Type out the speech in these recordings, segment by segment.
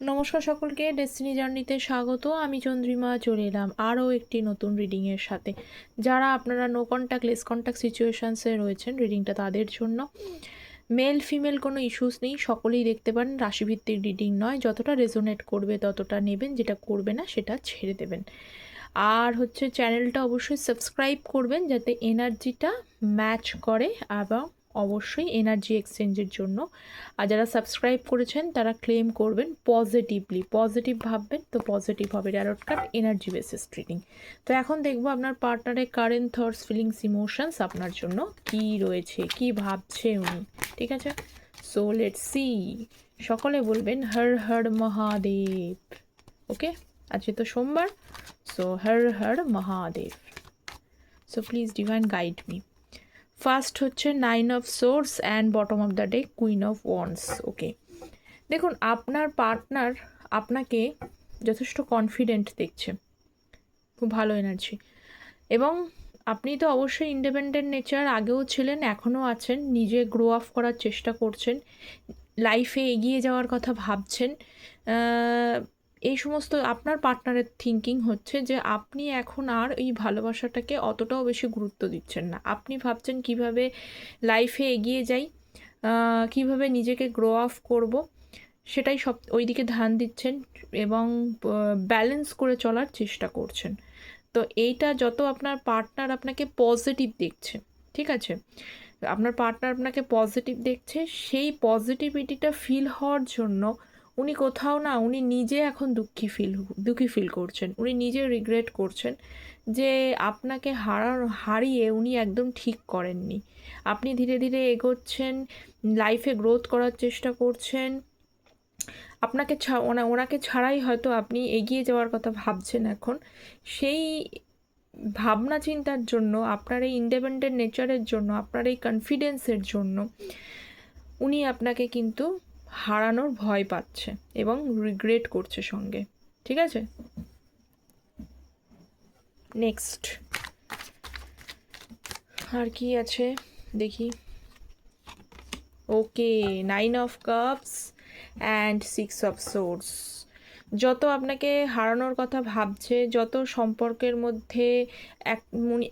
নমস্কার সকলকে ডেস্টিনি জার্নিতে স্বাগত। আমি চন্দ্রিমা, চলে এলাম আরও একটি নতুন রিডিংয়ের সাথে। যারা আপনারা নো কন্ট্যাক্ট লেস কন্ট্যাক্ট সিচুয়েশানসে রয়েছেন রিডিংটা তাদের জন্য। মেল ফিমেল কোনো ইস্যুস নেই, সকলেই দেখতে পারেন, রাশিভিত্তিক রিডিং নয়। যতটা রেজোনেট করবে, ততটা নেবেন, যেটা করবে না, সেটা ছেড়ে দেবেন। আর হচ্ছে চ্যানেলটা অবশ্যই সাবস্ক্রাইব করবেন, যাতে এনার্জিটা ম্যাচ করে এবং অবশ্যই এনার্জি এক্সচেঞ্জের জন্য। আর যারা সাবস্ক্রাইব করেছেন, তারা ক্লেম করবেন পজিটিভলি পজিটিভ ভাববেন তো পজিটিভ হবে tarot card energy basis treating তো এখন দেখব আপনার পার্টনারের কারেন্ট থটস ফিলিংস ইমোশনস আপনার জন্য কি রয়েছে, কি ভাবছে উনি, ঠিক আছে? সো লেট সি সকলে বলবেন, হর হর মহাদেব। ওকে আজকে তো সোমবার। So Har Har Mahadev. So please divine guide me first হচ্ছে nine of swords and bottom of the deck queen of wands okay দেখুন, আপনার পার্টনার আপনাকে যথেষ্ট কনফিডেন্ট দেখছে, খুব ভালো এনার্জি এবং আপনি তো অবশ্যই ইন্ডিপেন্ডেন্ট নেচার আগেও ছিলেন, এখনও আছেন, নিজে গ্রো আপ করার চেষ্টা করছেন লাইফে এগিয়ে যাওয়ার কথা ভাবছেন এই সমস্ত আপনার পার্টনারের থিঙ্কিং হচ্ছে যে আপনি এখন আর এই ভালোবাসাটাকে অতটাও বেশি গুরুত্ব দিচ্ছেন না। আপনি ভাবছেন কীভাবে লাইফে এগিয়ে যাই কীভাবে নিজেকে গ্রো আপ করব, সেটাই সব ওই দিকে ধ্যান দিচ্ছেন এবং ব্যালেন্স করে চলার চেষ্টা করছেন। তো এইটা যত আপনার পার্টনার আপনাকে পজিটিভ দেখছে, ঠিক আছে? আপনার পার্টনার আপনাকে পজিটিভ দেখছে, সেই পজিটিভিটিটা ফিল হওয়ার জন্য উনি কোথাও না, উনি নিজে এখন দুঃখী ফিল দুঃখী ফিল করছেন। উনি নিজে রিগ্রেট করছেন যে আপনাকে হারা হারিয়ে উনি একদম ঠিক করেননি। আপনি ধীরে ধীরে এগোচ্ছেন লাইফে গ্রোথ করার চেষ্টা করছেন। আপনাকে ওনা, ওনাকে ছাড়াই হয়তো আপনি এগিয়ে যাওয়ার কথা ভাবছেন এখন। সেই ভাবনা চিন্তার জন্য, আপনার এই ইন্ডিপেন্ডেন্ট নেচারের জন্য, আপনার এই কনফিডেন্সের জন্য উনি আপনাকে কিন্তু হারানোর ভয় পাচ্ছে এবং রিগ্রেট করছে সঙ্গে। ঠিক আছে? নেক্সট আর কি আছে? দেখি। Okay nine of cups and six of swords যত আপনাকে হারানোর কথা ভাবছে, যত সম্পর্কের মধ্যে এক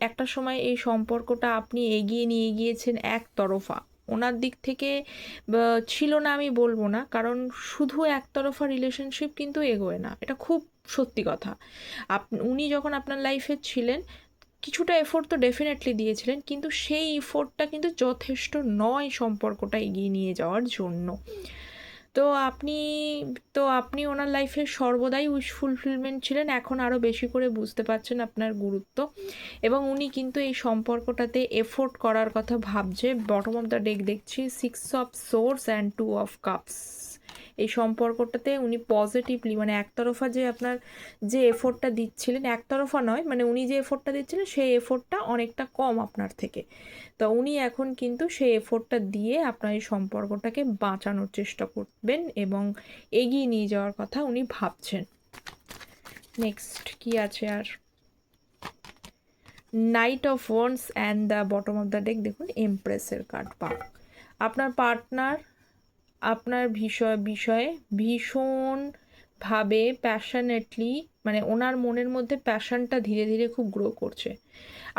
একটা সময় এই সম্পর্কটা আপনি এগিয়ে নিয়ে গিয়েছেন একতরফা। ওনার দিক থেকে ছিল না আমি বলব না, কারণ শুধু একতরফা রিলেশনশিপ কিন্তু এগোয় না। এটা খুব সত্যি কথা। আপ, উনি যখন আপনার লাইফে ছিলেন, কিছুটা এফোর্ট তো ডেফিনেটলি দিয়েছিলেন, কিন্তু সেই এফোর্টটা কিন্তু যথেষ্ট নয় সম্পর্কটা এগিয়ে নিয়ে যাওয়ার জন্য। তো আপনি তো আপনি ওনার লাইফে সর্বদাই উইশ ফুলফিলমেন্ট ছিলেন, এখন আরও বেশি করে বুঝতে পারছেন আপনার গুরুত্ব। এবং উনি কিন্তু এই সম্পর্কটাতে এফোর্ট করার কথা ভাবছে। বটম অফ দ্য ডেক দেখছি six of swords and two of cups এই সম্পর্কটাতে উনি পজিটিভলি মানে একতরফা যে আপনার যে এফোর্টটা দিচ্ছিলেন, একতরফা নয় মানে উনি যে এফোর্টটা দিচ্ছিলেন, সেই এফোর্টটা অনেকটা কম আপনার থেকে। তো উনি এখন কিন্তু সেই এফোর্টটা দিয়ে আপনার এই সম্পর্কটাকে বাঁচানোর চেষ্টা করবেন এবং এগিয়ে নিয়ে যাওয়ার কথা উনি ভাবছেন। নেক্সট কি আছে আর? Knight of wands and the bottom of the deck দেখুন এমপ্রেসের কার্ড পা আপনার পার্টনার আপনার বিষয়, বিষয়ে ভীষণভাবে প্যাশনেটলি মানে ওনার মনের মধ্যে প্যাশনটা ধীরে ধীরে খুব গ্রো করছে।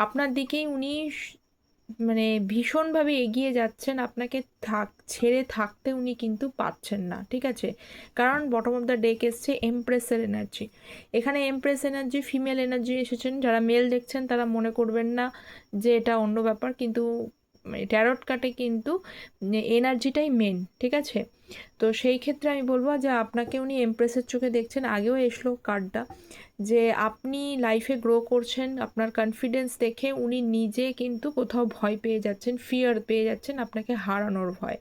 আপনার দিকেই উনি মানে ভীষণভাবে এগিয়ে যাচ্ছেন, আপনাকে থাক, ছেড়ে থাকতে উনি কিন্তু পাচ্ছেন না, ঠিক আছে? কারণ বটম অফ দ্য ডেক এসছে এমপ্রেসের এনার্জি এখানে এমপ্রেস এনার্জি ফিমেল এনার্জি এসেছেন, যারা মেল দেখছেন তারা মনে করবেন না যে এটা অন্য ব্যাপার, কিন্তু ট্যারট কাটে কিন্তু এনার্জিটাই মেন ঠিক আছে? তো সেই ক্ষেত্রে আমি বলব যে আপনাকে উনি এমপ্রেসের চোখে দেখছেন, আগেও এসলো কার্ডটা যে আপনি লাইফে গ্রো করছেন, আপনার কনফিডেন্স দেখে উনি নিজে কিন্তু কোথাও ভয় পেয়ে যাচ্ছেন ফিয়ার পেয়ে যাচ্ছেন আপনাকে হারানোর ভয়।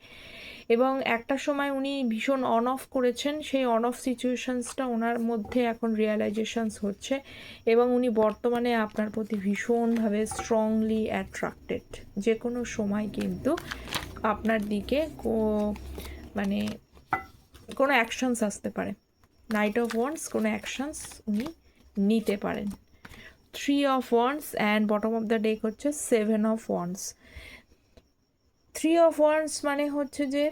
এবং একটা সময় উনি ভীষণ অন অফ করেছেন, সেই অন অফ সিচুয়েশানসটা ওনার মধ্যে এখন রিয়েলাইজেশানস হচ্ছে এবং উনি বর্তমানে আপনার প্রতি ভীষণভাবে স্ট্রংলি অ্যাট্রাক্টেড যে কোনো সময় কিন্তু আপনার দিকে মানে কোনো অ্যাকশনস আসতে পারে। নাইট অফ ওয়ান্স কোনো অ্যাকশনস উনি নিতে পারেন। Three of wands and bottom of the deck হচ্ছে seven of wands three of wands মানে হচ্ছে যে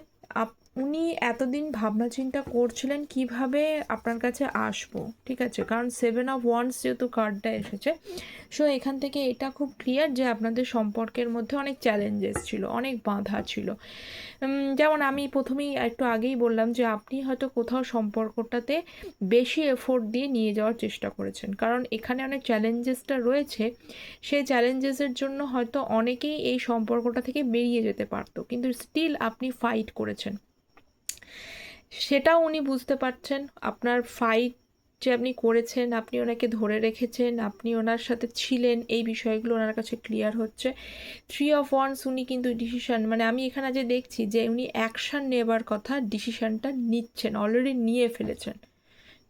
আপ উনি এতদিন ভাবনা চিন্তা করছিলেন কীভাবে আপনার কাছে আসব, ঠিক আছে? কারণ সেভেন অফ ওয়ান্স যেহেতু কার্ডটা এসেছে সো এখান থেকে এটা খুব ক্লিয়ার যে আপনাদের সম্পর্কের মধ্যে অনেক চ্যালেঞ্জেস ছিল, অনেক বাধা ছিল। যেমন আমি প্রথমেই একটু আগেই বললাম যে আপনি হয়তো কোথাও সম্পর্কটাতে বেশি এফোর্ট দিয়ে নিয়ে যাওয়ার চেষ্টা করেছেন, কারণ এখানে অনেক চ্যালেঞ্জেসটা রয়েছে। সেই চ্যালেঞ্জেসের জন্য হয়তো অনেকেই এই সম্পর্কটা থেকে বেরিয়ে যেতে পারতো, কিন্তু স্টিল আপনি ফাইট করেছেন। সেটাও উনি বুঝতে পারছেন। আপনার ফাইট যে আপনি করেছেন, আপনি ওনাকে ধরে রেখেছেন, আপনি ওনার সাথে ছিলেন, এই বিষয়গুলো ওনার কাছে ক্লিয়ার হচ্ছে। থ্রি অফ ওয়ান্স উনি কিন্তু ডিসিশন মানে আমি এখানে যে দেখছি যে উনি অ্যাকশান নেবার কথা ডিসিশানটা নিচ্ছেন অলরেডি নিয়ে ফেলেছেন।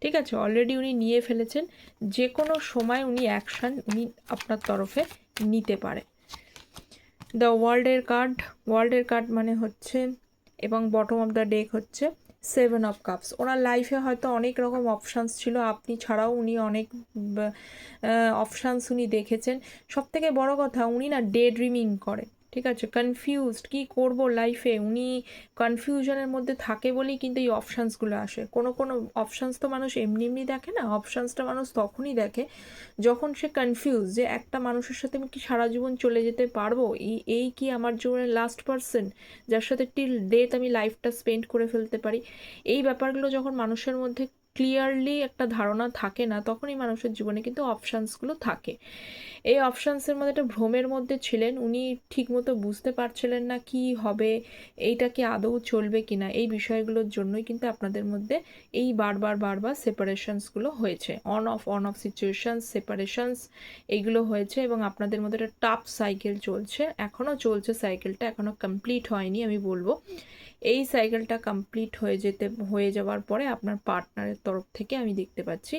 ঠিক আছে? অলরেডি উনি নিয়ে ফেলেছেন, যে কোনো সময় উনি অ্যাকশান উনি আপনার তরফে নিতে পারে। দ্য ওয়ার্ল্ডের কার্ড ওয়ার্ল্ডের কার্ড মানে হচ্ছে এবং বটম অফ দ্য ডেক হচ্ছে সেভেন অফ কাপস ওনার লাইফে হয়তো অনেক রকম অপশানস ছিল, আপনি ছাড়াও উনি অনেক অপশানস উনি দেখেছেন। সব থেকে বড় কথা, উনি না ডে ড্রিমিং করে। ঠিক আছে? কনফিউজড কী করব লাইফে উনি কনফিউশনের মধ্যে থাকে বলেই কিন্তু এই অপশানসগুলো আসে। কোনো কোনো অপশানস তো মানুষ এমনি এমনি দেখে না অপশানসটা মানুষ তখনই দেখে যখন সে কনফিউজ যে একটা মানুষের সাথে আমি কি সারা জীবন চলে যেতে পারব? এই এই কি আমার জীবনের লাস্ট পার্সন যার সাথে টিল ডেথ আমি লাইফটা স্পেন্ড করে ফেলতে পারি? এই ব্যাপারগুলো যখন মানুষের মধ্যে ক্লিয়ারলি একটা ধারণা থাকে না, তখনই মানুষের জীবনে কিন্তু অপশানসগুলো থাকে। এই অপশানসের মধ্যে একটা ভ্রমের মধ্যে ছিলেন, উনি ঠিকমতো বুঝতে পারছিলেন না কি হবে, এইটা কি আদৌ চলবে কি না এই বিষয়গুলোর জন্যই কিন্তু আপনাদের মধ্যে এই বারবার বারবার সেপারেশনসগুলো হয়েছে। On off on off situations separations এইগুলো হয়েছে এবং আপনাদের মধ্যে একটা টাফ সাইকেল চলছে, এখনও চলছে সাইকেলটা এখনও কমপ্লিট হয়নি আমি বলব। এই সাইকেলটা কমপ্লিট হয়ে যেতে, হয়ে যাওয়ার পরে আপনার পার্টনারের তরফ থেকে আমি দেখতে পাচ্ছি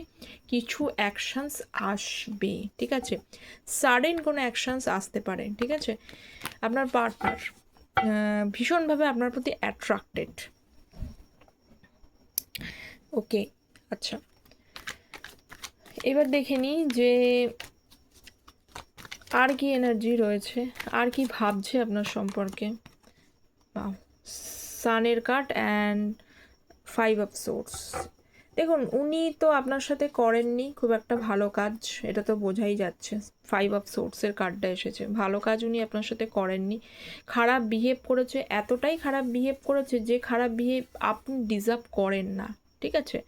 কিছু অ্যাকশানস আসবে, ঠিক আছে? সাডেন কোনো অ্যাকশানস আসতে পারে, ঠিক আছে? আপনার পার্টনার ভীষণভাবে আপনার প্রতি অ্যাট্রাক্টেড ওকে আচ্ছা। এবার দেখে নিই যে আর কি এনার্জি রয়েছে, আর কি ভাবছে আপনার সম্পর্কে। সানের card and five of swords দেখুন, উনি তো আপনার সাথে করেননি, খুব একটা ভালো কাজ, এটা তো বোঝাই যাচ্ছে। ফাইভ অফ সোর্সের কার্ডটা এসেছে। ভালো কাজ উনি আপনার সাথে করেননি। খারাপ বিহেভ করেছে, এতটাই খারাপ বিহেভ করেছে যে খারাপ বিহেভ আপনি ডিজার্ভ করেন না, ঠিক আছে?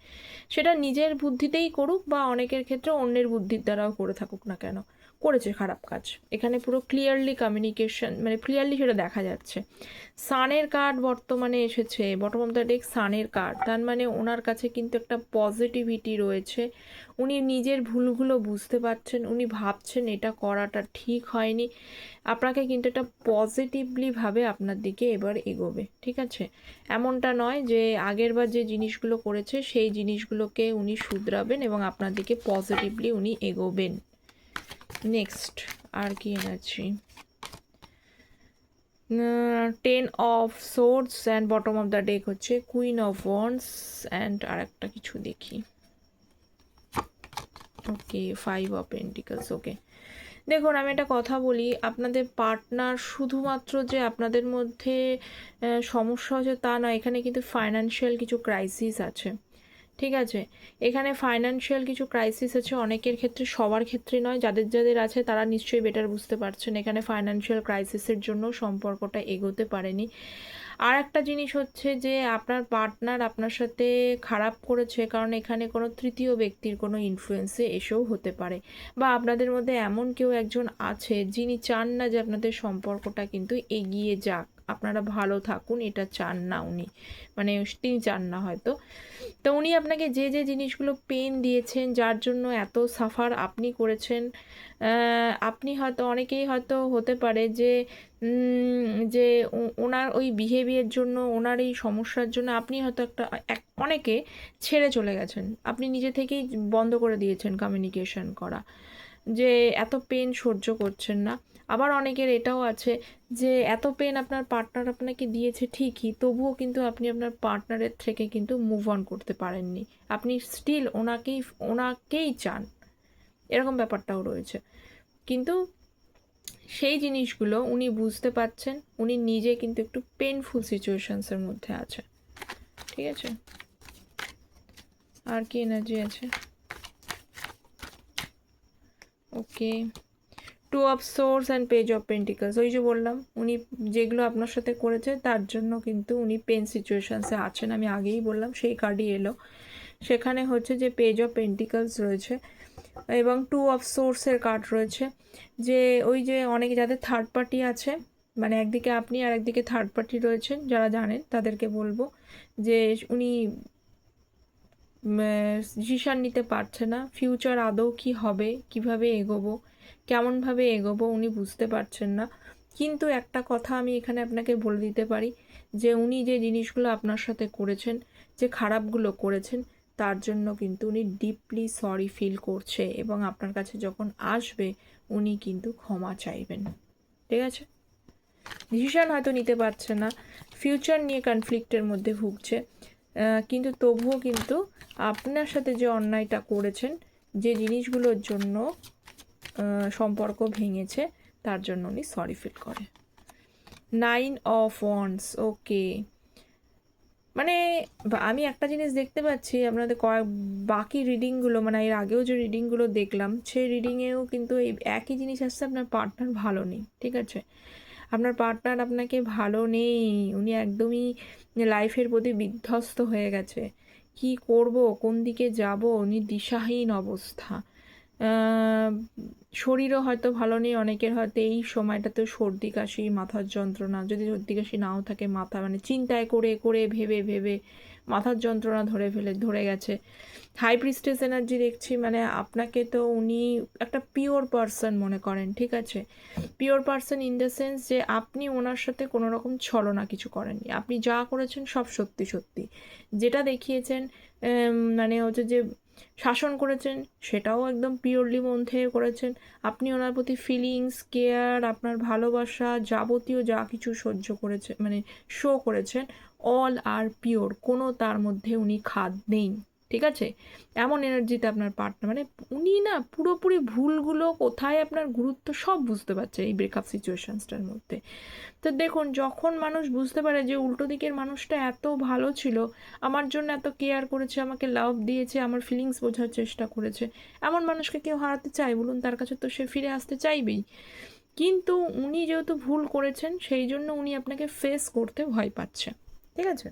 সেটা নিজের বুদ্ধিতেই করুক বা অনেকের ক্ষেত্রে অন্যের বুদ্ধির দ্বারাও করে থাকুক না কেন। করেছে খারাপ কাজ। এখানে পুরো ক্লিয়ারলি কমিউনিকেশন মানে ক্লিয়ারলি সেটা দেখা যাচ্ছে। সানের কার্ড বর্তমানে এসেছে বটম অফ দ্য ডেক সানের কার্ড তার মানে ওনার কাছে কিন্তু একটা পজিটিভিটি রয়েছে। উনি নিজের ভুলগুলো বুঝতে পারছেন, উনি ভাবছেন এটা করাটা ঠিক হয়নি। আপনাকে কিন্তু এটা পজিটিভলিভাবে আপনার দিকে এবার এগোবে, ঠিক আছে? এমনটা নয় যে আগের বার যে জিনিসগুলো করেছে, সেই জিনিসগুলোকে উনি শুধরাবেন এবং আপনার দিকে পজিটিভলি উনি এগোবেন। নেক্সট আর কি energy ten of swords and bottom of the deck হচ্ছে কুইন অফ ওয়ান্স অ্যান্ড আর একটা কিছু দেখি। Okay five of pentacles okay দেখুন, আমি একটা কথা বলি, আপনাদের পার্টনার শুধুমাত্র যে আপনাদের মধ্যে সমস্যা হচ্ছে তা নয়, এখানে কিন্তু ফাইন্যান্সিয়াল কিছু ক্রাইসিস আছে। ঠিক আছে? এখানে ফাইন্যান্সিয়াল কিছু ক্রাইসিস আছে অনেকের ক্ষেত্রে, সবার ক্ষেত্রে নয়, যাদের যাদের আছে তারা নিশ্চয়ই বেটার বুঝতে পারছেন। এখানে ফাইন্যান্সিয়াল ক্রাইসিসের জন্য সম্পর্কটা এগোতে পারেনি। আর একটা জিনিস হচ্ছে যে, আপনার পার্টনার আপনার সাথে খারাপ করেছে, কারণ এখানে কোনো তৃতীয় ব্যক্তির কোনো ইনফ্লুয়েন্সে এসেও হতে পারে। বা আপনাদের মধ্যে এমন কেউ একজন আছে, যিনি চান না যে আপনাদের সম্পর্কটা কিন্তু এগিয়ে যাক। আপনারা ভালো থাকুন, এটা চান না উনি। মানে তিনি চান না হয়তো। তো উনি আপনাকে যে যে জিনিসগুলো পেন দিয়েছেন, যার জন্য এত সাফার আপনি করেছেন আপনি হয়তো, অনেকেই হয়তো হতে পারে যে যে ওনার ওই বিহেভিয়ার জন্য, ওনার এই সমস্যার জন্য আপনি হয়তো একটা, এক, অনেকে ছেড়ে চলে গেছেন। আপনি নিজে থেকেই বন্ধ করে দিয়েছেন কমিউনিকেশন করা। যে এত পেন সহ্য করছেন না। আবার অনেকের এটাও আছে যে এত পেন আপনার পার্টনার আপনাকে দিয়েছে ঠিকই, তবুও কিন্তু আপনি আপনার পার্টনারের থেকে কিন্তু মুভ অন করতে পারেননি। আপনি স্টিল ওনাকেই ওনাকেই চান। এরকম ব্যাপারটাও রয়েছে। কিন্তু সেই জিনিসগুলো উনি বুঝতে পারছেন, উনি নিজে কিন্তু একটু পেনফুল সিচুয়েশনসের মধ্যে আছে। ঠিক আছে? আর কি এনার্জি আছে? Okay two of swords and page of pentacles ওই যে বললাম, উনি যেগুলো আপনার সাথে করেছে, তার জন্য কিন্তু উনি পেন সিচুয়েশানসে আছেন। আমি আগেই বললাম, সেই কার্ডই এলো। সেখানে হচ্ছে যে পেজ অফ পেন্টিকালস রয়েছে এবং টু অফ সোর্সের কার্ড রয়েছে। যে ওই যে অনেকে যাদের থার্ড পার্টি আছে মানে একদিকে আপনি আর একদিকে থার্ড পার্টি রয়েছেন, যারা জানেন তাদেরকে বলব যে উনি ডিসিশান নিতে পারছে না। ফিউচার আদৌ কি হবে? কীভাবে এগোবো? কেমনভাবে এগোবো? উনি বুঝতে পারছেন না। কিন্তু একটা কথা আমি এখানে আপনাকে বলে দিতে পারি, যে উনি যে জিনিসগুলো আপনার সাথে করেছেন, যে খারাপগুলো করেছেন, তার জন্য কিন্তু উনি ডিপলি সরি ফিল করছে এবং আপনার কাছে যখন আসবে, উনি কিন্তু ক্ষমা চাইবেন। ঠিক আছে? ডিসিশন হয়তো নিতে পারছে না। ফিউচার নিয়ে কনফ্লিক্টের মধ্যে ভুগছে। কিন্তু তবুও কিন্তু আপনার সাথে যে অন্যায়টা করেছেন, যে জিনিসগুলোর জন্য সম্পর্ক ভেঙেছে, তার জন্য উনি সরি ফিল করে নাইন অফ ওয়ান্স ওকে মানে আমি একটা জিনিস দেখতে পাচ্ছি, আপনাদের কয়েক বাকি রিডিংগুলো মানে এর আগেও যে রিডিংগুলো দেখলাম, সেই রিডিংয়েও কিন্তু এই একই জিনিস আসছে, আপনার পার্টনার ভালো নেই, ঠিক আছে? আপনার পার্টনার আপনাকে ভালো নেই, উনি একদমই লাইফের প্রতি বিধ্বস্ত হয়ে গেছে। কি করব, কোন দিকে যাব? উনি দিশাহীন অবস্থা। শরীরও হয়তো ভালো নেই, অনেকের হয়তো এই সময়টাতে সর্দি, কাশি, মাথার যন্ত্রণা, যদি সর্দি, কাশি নাও থাকে মাথা মানে চিন্তায় করে করে, ভেবে ভেবে মাথার যন্ত্রণা ধরে ফেলে, ধরে গেছে। হাই প্রিস্টেস এনার্জি দেখছি মানে আপনাকে তো উনি একটা পিওর পার্সন মনে করেন, ঠিক আছে? Pure person in the sense যে আপনি ওনার সাথে কোনো রকম ছলনা কিছু করেননি। আপনি যা করেছেন সব সত্যি সত্যি। যেটা দেখিয়েছেন মানে হচ্ছে যে শাসন করেছেন, সেটাও একদম পিওরলি মন থেকে করেছেন। আপনি ওনার প্রতি ফিলিংস কেয়ার আপনার ভালোবাসা যাবতীয় যা কিছু সহ্য করেছে মানে শো করেছেন অল আর পিওর কোনো তার মধ্যে উনি খাদ নেই। ঠিক আছে? এমন এনার্জিতে আপনার পার্টনার মানে উনি না পুরোপুরি ভুলগুলো কোথায় আপনার গুরুত্ব সব বুঝতে পারছে এই ব্রেকআপ সিচুয়েশানসটার মধ্যে। তো দেখুন, যখন মানুষ বুঝতে পারে যে উল্টো দিকের মানুষটা এত ভালো ছিল, আমার জন্য এত কেয়ার করেছে, আমাকে লাভ দিয়েছে, আমার ফিলিংস বোঝার চেষ্টা করেছে, এমন মানুষকে কেউ হারাতে চায়? বলুন, তার কাছে তো সে ফিরে আসতে চাইবেই। কিন্তু উনি যেহেতু ভুল করেছেন, সেই জন্য উনি আপনাকে ফেস করতে ভয় পাচ্ছে। ঠিক আছে?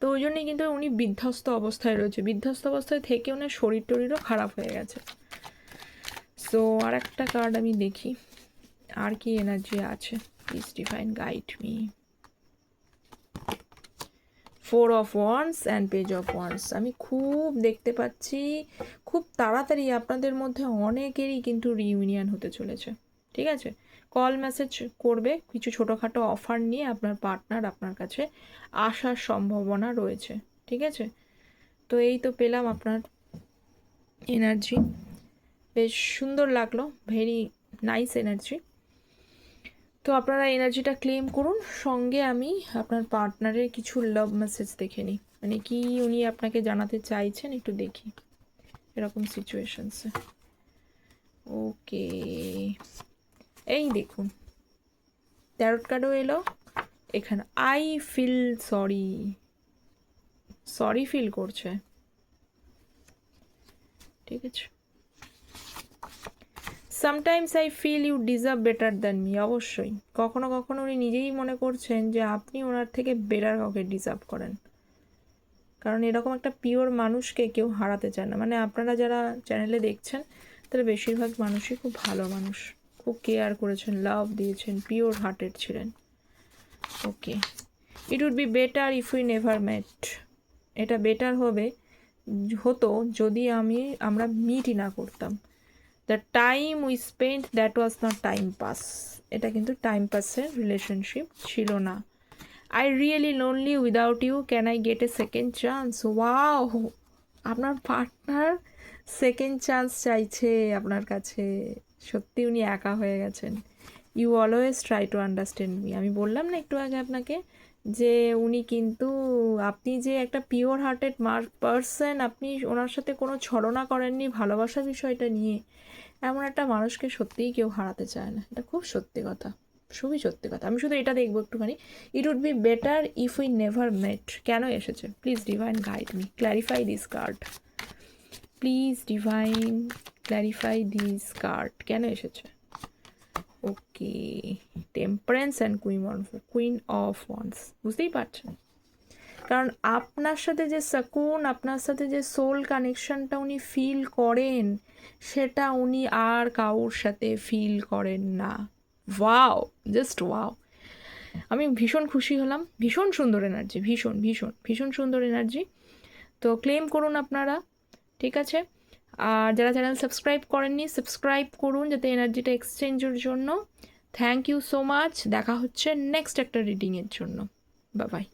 তো ওই জন্যই কিন্তু উনি বিধ্বস্ত অবস্থায় রয়েছে। বিধ্বস্ত অবস্থায় থেকে ওনার শরীর টরীরও খারাপ হয়ে গেছে। সো আর একটা কার্ড আমি দেখি। আর কি এনার্জি আছে? Please divine guide me four of wands and page of wands আমি খুব দেখতে পাচ্ছি, খুব তাড়াতাড়ি আপনাদের মধ্যে অনেকেরই কিন্তু রিউনিয়ন হতে চলেছে। ঠিক আছে? কল মেসেজ করবে, কিছু ছোটোখাটো অফার নিয়ে আপনার পার্টনার আপনার কাছে আসার সম্ভাবনা রয়েছে, ঠিক আছে? তো এই তো পেলাম আপনার এনার্জি বেশ সুন্দর লাগল ভেরি নাইস এনার্জি তো আপনারা এনার্জিটা ক্লেম করুন, সঙ্গে আমি আপনার পার্টনারের কিছু লাভ মেসেজ দেখে নিই মানে কি উনি আপনাকে জানাতে চাইছেন একটু দেখি, এরকম সিচুয়েশনসে ওকে এই দেখুন। ট্যারট কার্ডও এলো। এখানে I feel sorry sorry feel করছে। ঠিক আছে। Sometimes I feel you deserve better than me অবশ্যই। কখনো কখনো উনি নিজেই মনে করছেন যে আপনি ওনার থেকে বেটার কাউকে ডিজার্ভ করেন। কারণ এরকম একটা পিওর মানুষকে কেউ হারাতে চায় না। মানে আপনারা যারা চ্যানেলে দেখছেন, তারা বেশিরভাগ মানুষই খুব ভালো মানুষ। খুব কেয়ার করেছেন লাভ দিয়েছেন পিওর হার্টেড ছিলেন। Okay it would be better if we never met এটা বেটার হবে, হতো যদি আমি, আমরা মিটই না করতাম। The time we spend that was not time pass এটা কিন্তু টাইম পাসের রিলেশনশিপ ছিল না। I really lonely without you can I get a second chance wow আপনার পার্টনার সেকেন্ড চান্স চাইছে আপনার কাছে। সত্যি উনি একা হয়ে গেছেন। You always try to understand me আমি বললাম না একটু আগে আপনাকে যে উনি কিন্তু আপনি যে একটা পিওর হার্টেড মার পারসন আপনি ওনার সাথে কোনো ছলনা করেননি ভালোবাসা বিষয়টা নিয়ে, এমন একটা মানুষকে সত্যিই কেউ হারাতে চায় না। এটা খুব সত্যি কথা, খুবই সত্যি কথা। আমি শুধু এটা দেখব একটুখানি। It would be better if we never met কেন এসেছে? Please divine guide me clarify this card please divine clarify this card কেন এসেছে? Okay temperance and queen of queen of wands বুঝতেই পারছেন? কারণ আপনার সাথে যে সাকুন আপনার সাথে যে সোল কানেকশনটা উনি ফিল করেন, সেটা উনি আর কাউর সাথে ফিল করেন না। ওয়াও জাস্ট ওয়াও আমি ভীষণ খুশি হলাম। ভীষণ সুন্দর এনার্জি ভীষণ ভীষণ ভীষণ সুন্দর এনার্জি তো ক্লেম করুন আপনারা, ঠিক আছে? আর যারা চ্যানেল সাবস্ক্রাইব করেননি সাবস্ক্রাইব করুন যাতে এনার্জিটা এক্সচেঞ্জের জন্য। থ্যাংক ইউ সো মাচ দেখা হচ্ছে নেক্সট একটা রিডিংয়ের জন্য। বাবাই